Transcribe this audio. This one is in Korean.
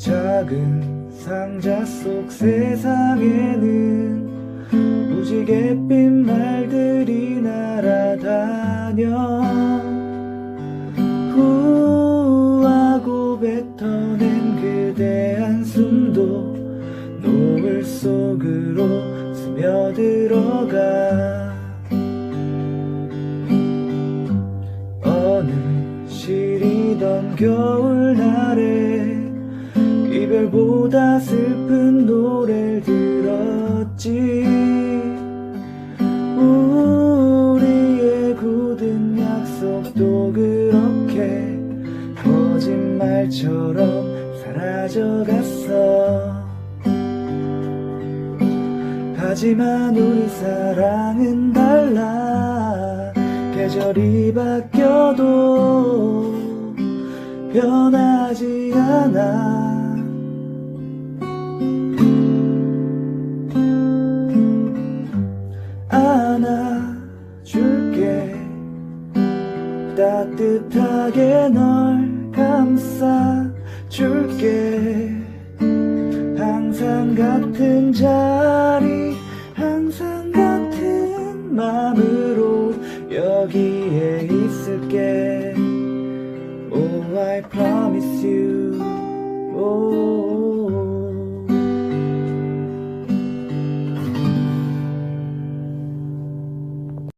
작은 상자 속 세상에는 무지갯빛 말들이 날아다녀. 후하고 뱉어낸 그대 한숨도 노을 속으로 스며들어가. 어느 시리던 겨울날에 이별 보다 슬픈 노래를 들었지. 우리의 굳은 약속도 그렇게 거짓말처럼 사라져갔어. 하지만 우리 사랑은 달라. 계절이 바뀌어도 변하지 않아 안아줄게. 따뜻하게 널 감싸줄게. 항상 같은 자리 항상 같은 마음으로 여기에 있을게. Oh I promise you. Oh.